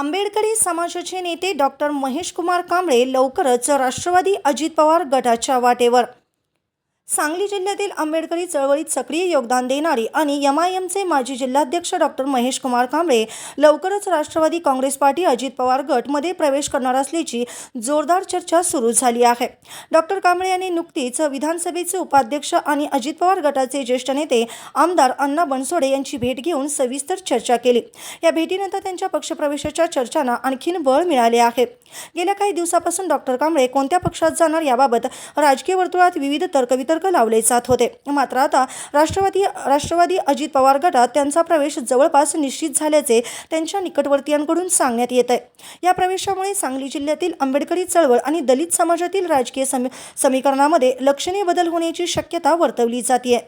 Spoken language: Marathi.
आंबेडकरी समाजाचे नेते डॉक्टर महेश कुमार कांबळे लवकरच राष्ट्रवादी अजित पवार गटाच्या वाटेवर सांगली जिल्ह्यातील आंबेडकरी चळवळीत सक्रिय योगदान देणारी आणि एम आय एमचे माजी जिल्हाध्यक्ष डॉक्टर महेश कुमार कांबळे लवकरच राष्ट्रवादी काँग्रेस पार्टी अजित पवार गटमध्ये प्रवेश करणार असल्याची जोरदार चर्चा सुरू झाली आहे. डॉक्टर कांबळे यांनी नुकतीच विधानसभेचे उपाध्यक्ष आणि अजित पवार गटाचे ज्येष्ठ नेते आमदार अण्णा बनसोडे यांची भेट घेऊन सविस्तर चर्चा केली. या भेटीनंतर त्यांच्या पक्षप्रवेशाच्या चर्चांना आणखीन बळ मिळाले आहे. गेल्या काही दिवसापासून डॉक्टर कांबळे कोणत्या पक्षात जाणार याबाबत राजकीय वर्तुळात विविध तर्कवितर्क लावले जात होते. मात्र आता राष्ट्रवादी राष्ट्रवादी अजित पवार गटात त्यांचा प्रवेश जवळपास निश्चित झाल्याचे त्यांच्या निकटवर्तीयांकडून सांगण्यात येत आहे या प्रवेशामुळे सांगली जिल्ह्यातील आंबेडकरी चळवळ आणि दलित समाजातील राजकीय समी समीकरणामध्ये लक्षणीय बदल होण्याची शक्यता वर्तवली जाते